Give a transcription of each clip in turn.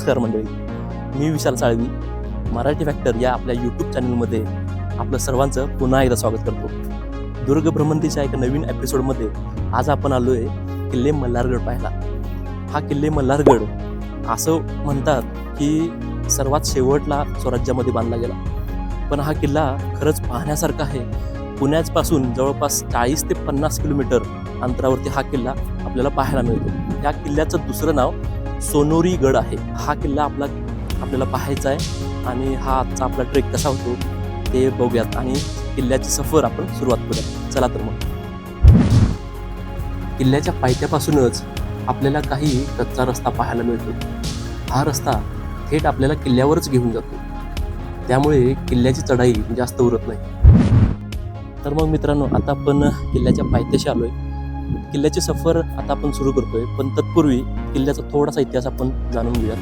नमस्कार मंडळी. मी विशाल साळवी मराठी फॅक्टर या आपल्या यूट्यूब चॅनलमध्ये आपलं सर्वांचं पुन्हा एकदा स्वागत करतो. दुर्ग भ्रमंतीच्या एका नवीन एपिसोडमध्ये आज आपण आलो आहे किल्ले मल्हारगड पाहायला. हा किल्ले मल्हारगड असं म्हणतात की सर्वात शेवटला स्वराज्यामध्ये बांधला गेला. पण हा किल्ला खरंच पाहण्यासारखा आहे. पुण्यापासून जवळपास चाळीस ते पन्नास किलोमीटर अंतरावरती हा किल्ला आपल्याला पाहायला मिळतो. या किल्ल्याचं दुसरं नाव सोनोरी गड आहे. हा किल्ला आपला आपल्याला पाहायचा आहे. आणि हा आजचा आपला ट्रेक कसा होतो ते बघूयात. आणि किल्ल्याची सफर आपण सुरुवात करूया चला तर मग. किल्ल्याच्या पायथ्यापासूनच आपल्याला काही कच्चा रस्ता पाहायला मिळतो. हा रस्ता थेट आपल्याला किल्ल्यावरच घेऊन जातो. त्यामुळे किल्ल्याची चढाई जास्त उरत नाही. तर मग मित्रांनो आता आपण किल्ल्याच्या पायथ्याशी आलोय. किल्ल्याची सफर आता आपण सुरू करतोय पण तत्पूर्वी किल्ल्याचा थोडासा इतिहास आपण जाणून घेऊया.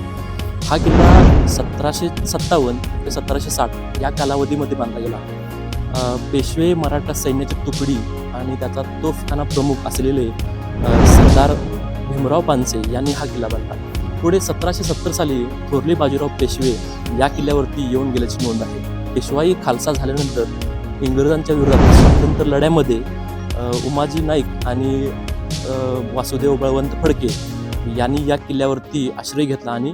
हा किल्ला सतराशे सत्तावन्न ते सतराशे साठ या कालावधीमध्ये बांधला गेला पेशवे मराठा सैन्याची तुकडी आणि त्याचा तोफखाना प्रमुख असलेले सरदार भीमराव पानसे यांनी हा किल्ला बांधला. पुढे सतराशे सत्तर साली थोरले बाजीराव पेशवे या किल्ल्यावरती येऊन गेल्याची नोंद आहे. पेशवाई खालसा झाल्यानंतर इंग्रजांच्या विरोधात स्वातंत्र्य लढ्यामध्ये उमाजी नाईक आणि वासुदेव बळवंत फडके यांनी या किल्ल्यावरती आश्रय घेतला आणि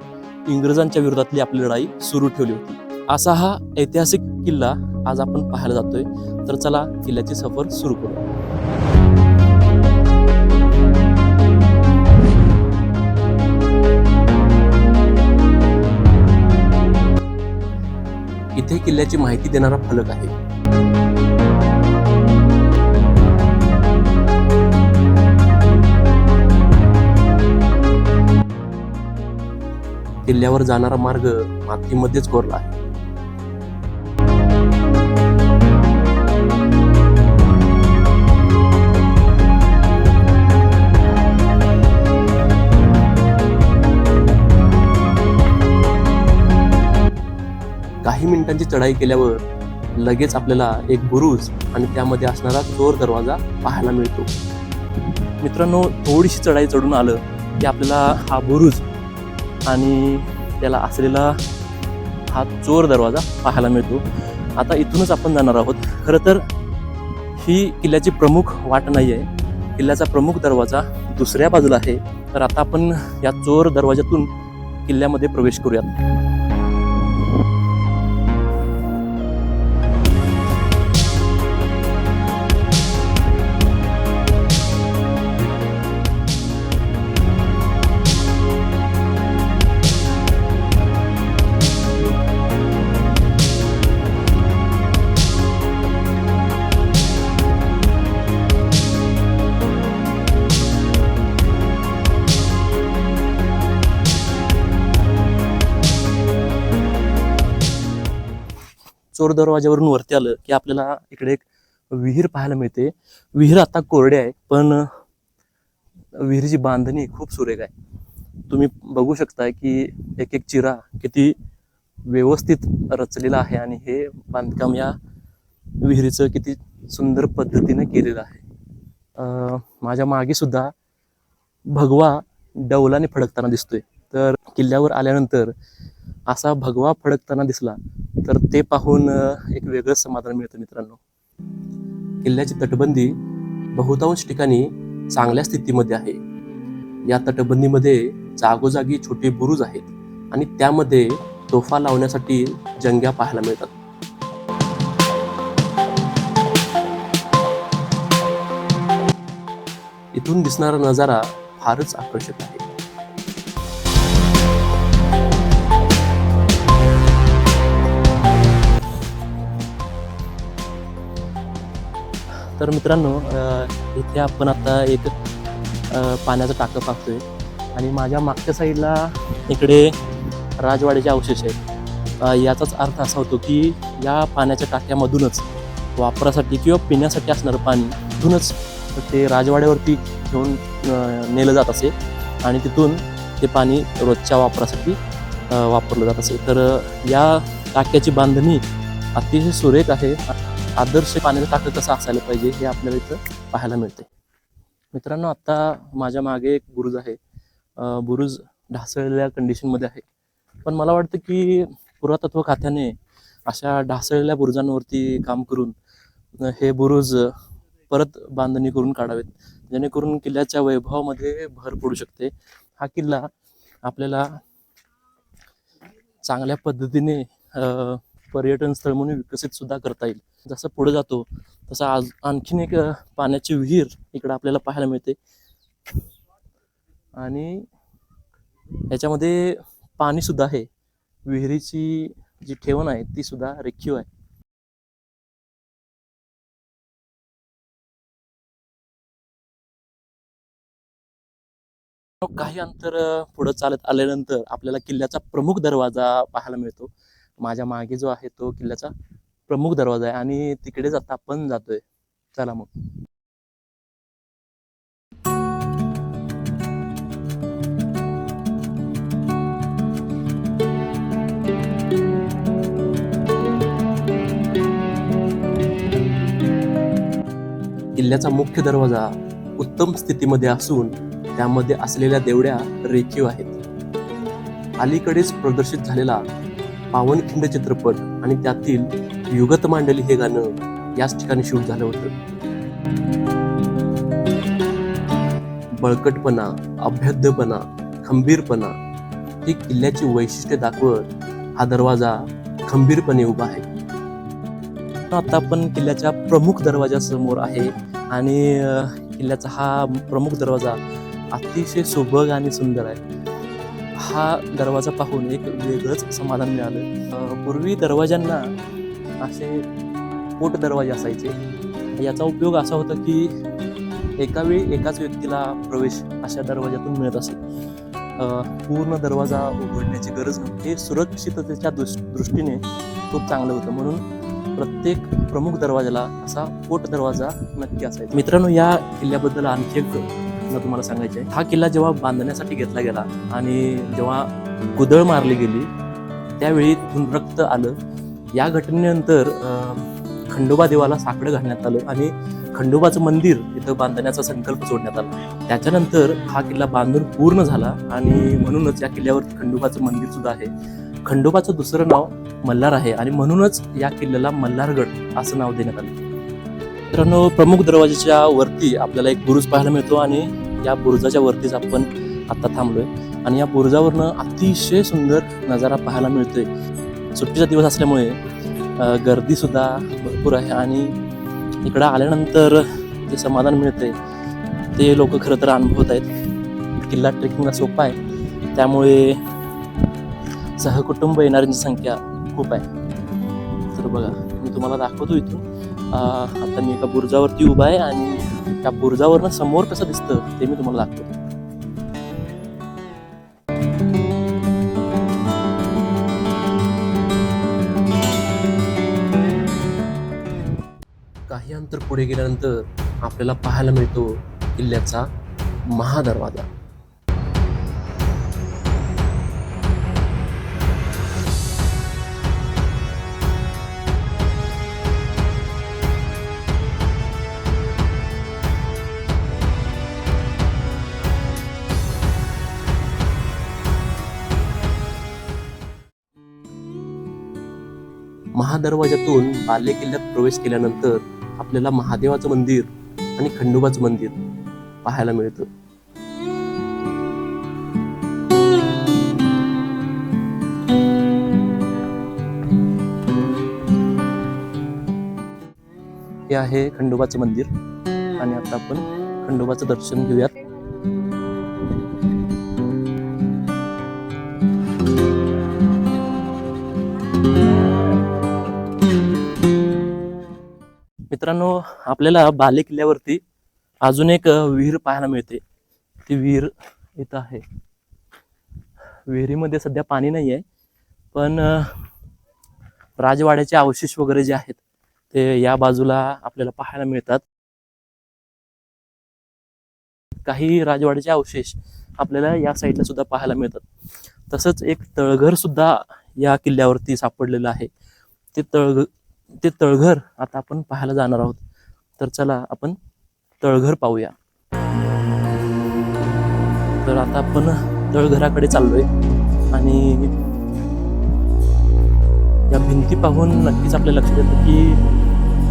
इंग्रजांच्या विरोधातली आपली लढाई सुरू ठेवली होती. असा हा ऐतिहासिक किल्ला आज आपण पाहायला जातोय. तर चला किल्ल्याची सफर सुरू करू. इथे किल्ल्याची माहिती देणारा फलक आहे. किल्ल्यावर जाणारा मार्ग मातीमध्येच कोरला आहे. काही मिनिटांची चढाई केल्यावर लगेच आपल्याला एक बुरुज आणि त्यामध्ये असणारा चोर दरवाजा पाहायला मिळतो. मित्रांनो थोडीशी चढाई चढून आलं की आपल्याला हा बुरुज आणि त्याला असलेला हा चोर दरवाजा पाहायला मिळतो. आता इथूनच आपण जाणार आहोत. खरं तर ही किल्ल्याची प्रमुख वाट नाही आहे. किल्ल्याचा प्रमुख दरवाजा दुसऱ्या बाजूला आहे. तर आता आपण या चोर दरवाजातून किल्ल्यामध्ये प्रवेश करूयात. चोर दरवाज्यावरून वरती आलं की आपल्याला इकडे एक विहीर पाहायला मिळते. विहीर आता कोरडे आहे पण विहिरीची बांधणी खूप सुरेख आहे. तुम्ही बघू शकताय की एक एक चिरा किती व्यवस्थित रचलेला आहे आणि हे बांधकाम या विहिरीचं किती सुंदर पद्धतीने केलेलं आहे. माझ्या मागे सुद्धा भगवा डौलाने फडकताना दिसतोय. तर किल्ल्यावर आल्यानंतर असा भगवा फडकताना दिसला तर ते पाहून एक वेगळंच समाधान मिळतं मित्रांनो. किल्ल्याची तटबंदी बहुतांश ठिकाणी चांगल्या स्थितीमध्ये आहे. या तटबंदीमध्ये जागोजागी छोटे बुरुज आहेत आणि त्यामध्ये तोफा लावण्यासाठी जंग्या पाहायला मिळतात. इथून दिसणारा नजारा फारच आकर्षक आहे. तर मित्रांनो इथे आपण आता एक पाण्याचं टाकं पाहतोय. आणि माझ्या मागच्या साईडला इकडे राजवाड्याचे अवशेष आहेत. याचाच अर्थ असा होतो की या पाण्याच्या टाक्यामधूनच वापरासाठी किंवा पिण्यासाठी असणारं पाणी तिथूनच ते राजवाड्यावरती घेऊन नेलं जात असे. आणि तिथून ते पाणी रोजच्या वापरासाठी वापरलं जात असे. तर या टाक्याची बांधणी अतिशय सुरेख आहे. आदर्श पाण्याचं टाकं कसं असायला पाहिजे हे आपल्याला इथं पाहायला मिळते. मित्रांनो आत्ता माझ्या मागे एक बुरुज आहे. बुरुज ढासळलेल्या कंडिशनमध्ये आहे. पण मला वाटतं की पुरातत्व खात्याने अशा ढासळलेल्या बुरुजांवरती काम करून हे बुरुज परत बांधणी करून काढावेत. जेणेकरून किल्ल्याच्या वैभवामध्ये भर पडू शकते. हा किल्ला आपल्याला चांगल्या पद्धतीने पर्यटन स्थळ म्हणून विकसित सुद्धा करता येईल. जसं पुढे जातो तसं आज आणखीन एक पाण्याची विहीर इकडं आपल्याला पाहायला मिळते. आणि याच्यामध्ये पाणी सुद्धा आहे. विहिरीची जी ठेवण आहे ती सुद्धा रेखीव आहे. काही अंतर पुढे चालत आल्यानंतर आपल्याला किल्ल्याचा प्रमुख दरवाजा पाहायला मिळतो. माझ्या मागे जो आहे तो किल्ल्याचा प्रमुख दरवाजा आहे आणि तिकडेच आता आपण जातोय. चला मग. किल्ल्याचा मुख्य दरवाजा उत्तम स्थितीमध्ये असून त्यामध्ये असलेल्या देवड्या रेखीव आहेत. अलीकडेच प्रदर्शित झालेला पावनखिंड चित्रपट आणि त्यातील युगत मांडली हे गाणं याच ठिकाणी शूट झालं होतं. बळकटपणा अभ्यद्धपणा खंबीरपणा ही किल्ल्याची वैशिष्ट्ये दाखवत हा दरवाजा खंबीरपणे उभा आहे. आता आपण किल्ल्याच्या प्रमुख दरवाजासमोर आहे आणि किल्ल्याचा हा प्रमुख दरवाजा अतिशय सुबग आणि सुंदर आहे. हा दरवाजा पाहून एक वेगळंच समाधान मिळालं. पूर्वी दरवाजांना असे पोट दरवाजे असायचे. याचा उपयोग असा होता की एका वेळी एकाच व्यक्तीला प्रवेश अशा दरवाजातून मिळत असे. पूर्ण दरवाजा उघडण्याची गरज नव्हती. हे सुरक्षिततेच्या दृष् दृष्टीने खूप चांगलं होतं. म्हणून प्रत्येक प्रमुख दरवाजाला असा पोट दरवाजा नक्की असायचा. मित्रांनो या किल्ल्याबद्दल आणखी एक घटना तुम्हाला सांगायची आहे. हा किल्ला जेव्हा बांधण्यासाठी घेतला गेला आणि जेव्हा कुदळ मारली गेली त्यावेळी रक्त आलं. या घटनेनंतर अं, खंडोबा देवाला साकडं घालण्यात आलं आणि खंडोबाचं मंदिर इथं बांधण्याचा संकल्प सोडण्यात आला. त्याच्यानंतर हा किल्ला बांधून पूर्ण झाला आणि म्हणूनच या किल्ल्यावरती खंडोबाचं मंदिर सुद्धा आहे. खंडोबाचं दुसरं नाव मल्हार आहे आणि म्हणूनच या किल्ल्याला मल्हारगड असं नाव देण्यात आलं. मित्रांनो प्रमुख दरवाजाच्या वरती आपल्याला एक बुरुज पाहायला मिळतो आणि या बुरुजाच्या वरतीच आपण आता थांबलोय. आणि या बुरुजावरनं अतिशय सुंदर नजारा पाहायला मिळतोय. सुट्टीचा दिवस असल्यामुळे गर्दीसुद्धा भरपूर आहे आणि इकडं आल्यानंतर जे समाधान मिळते ते लोक खरं तर अनुभवत आहेत. किल्ला ट्रेकिंगला सोपा आहे. त्यामुळे सहकुटुंब येणाऱ्यांची संख्या खूप आहे. तर बघा मी तुम्हाला दाखवतो इथून. आता मी एका बुरुजावरती उभा आहे आणि त्या बुरुजावरनं समोर कसं दिसतं ते मी तुम्हाला दाखवतो. काही अंतर पुढे गेल्यानंतर आपल्याला पाहायला मिळतो किल्ल्याचा महादरवाजा. महादरवाज्यातून बाले किल्ल्यात प्रवेश केल्यानंतर आपल्याला महादेवाचं मंदिर आणि खंडोबाचं मंदिर पाहायला मिळतं. हे आहे खंडोबाचं मंदिर. आणि आता आपण खंडोबाचं दर्शन घेऊयात. मित्रांनो आपल्याला बाले किल्ल्यावरती अजून एक विहीर पाहायला मिळते. ती विहीर इथं आहे. विहिरीमध्ये सध्या पाणी नाही आहे पण राजवाड्याचे अवशेष वगैरे जे आहेत ते या बाजूला आपल्याला पाहायला मिळतात. काही राजवाड्याचे अवशेष आपल्याला या साईडला सुद्धा पाहायला मिळतात. तसंच एक तळघर सुद्धा या किल्ल्यावरती सापडलेलं आहे. ते तळघ ते तळघर आता आपण पाहायला जाणार आहोत. तर चला आपण तळघर पाहूया. तर आता आपण तळघराकडे चाललोय. आणि या भिंती पाहून नक्कीच आपल्या लक्षात येतं की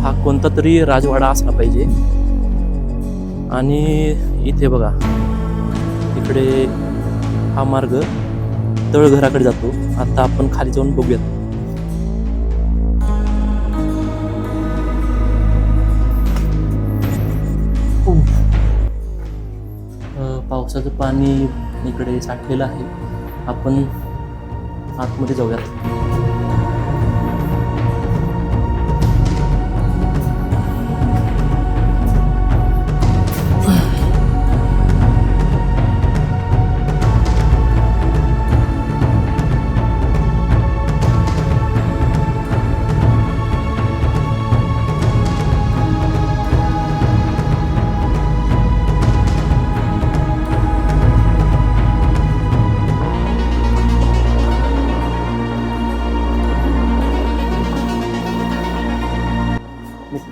हा कोणता तरी राजवाडा असला पाहिजे. आणि इथे बघा इकडे हा मार्ग तळघराकडे जातो. आता आपण खाली जाऊन बघूयात. पावसाचं पाणी इकडे साठलेलं आहे. आपण आतमध्ये जाऊयात.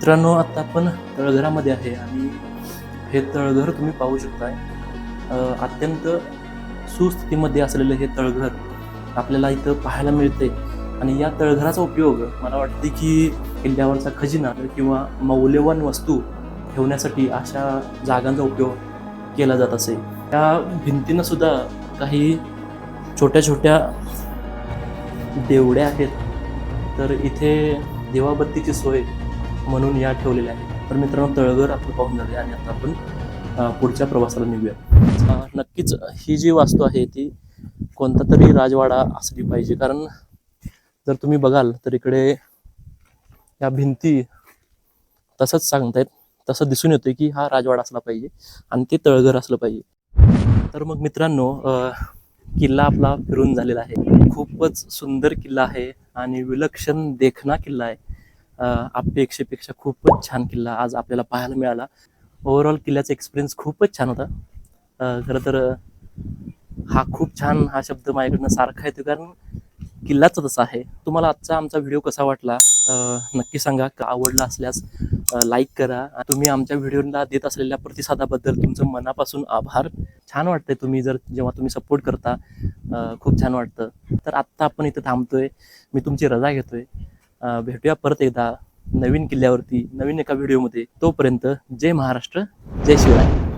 मित्रांनो आता आपण तळघरामध्ये आहे आणि हे तळघर तुम्ही पाहू शकताय. अत्यंत सुस्थितीमध्ये असलेलं हे तळघर आपल्याला इथं पाहायला मिळते आणि या तळघराचा उपयोग मला वाटते की किल्ल्यावरचा खजिना किंवा मौल्यवान वस्तू ठेवण्यासाठी अशा जागांचा उपयोग केला जात असे. त्या भिंतीनं सुद्धा काही छोट्या छोट्या देवड्या आहेत. तर इथे देवाबत्तीची सोय म्हणून या ठेवलेल्या आहेत. तर मित्रांनो तळघर आपण पाहून झाले आणि आता आपण पुढच्या प्रवासाला निघूया. नक्कीच ही जी वास्तू आहे ती कोणता तरी राजवाडा असली पाहिजे. कारण जर तुम्ही बघाल तर इकडे या भिंती तसंच सांगतायत. तसं दिसून येतं की हा राजवाडा असला पाहिजे आणि ते तळघर असलं पाहिजे. तर मग मित्रांनो किल्ला आपला फिरून झालेला आहे. खूपच सुंदर किल्ला आहे आणि विलक्षण देखणा किल्ला आहे. अपेक्षेपेक्षा खूपच छान किल्ला आज आपल्याला पाहायला मिळाला. ओव्हरऑल किल्ल्याचा एक्सपिरियन्स खूपच छान होता. खरं तर हा खूप छान हा शब्द माझ्याकडनं सारखा येतो कारण किल्लाच तसा आहे. तुम्हाला आजचा आमचा व्हिडिओ कसा वाटला? नक्की सांगा. का आवडला असल्यास लाईक करा. तुम्ही आमच्या व्हिडिओला देत असलेल्या प्रतिसादाबद्दल तुमचं मनापासून आभार. छान वाटतंय तुम्ही जर जेव्हा तुम्ही सपोर्ट करता खूप छान वाटतं. तर आत्ता आपण इथं थांबतोय. मी तुमची रजा घेतोय. भेटूया परत एकदा नवीन किल्ल्यावरती नवीन एका व्हिडिओमध्ये तोपर्यंत जय महाराष्ट्र जय शिवराय.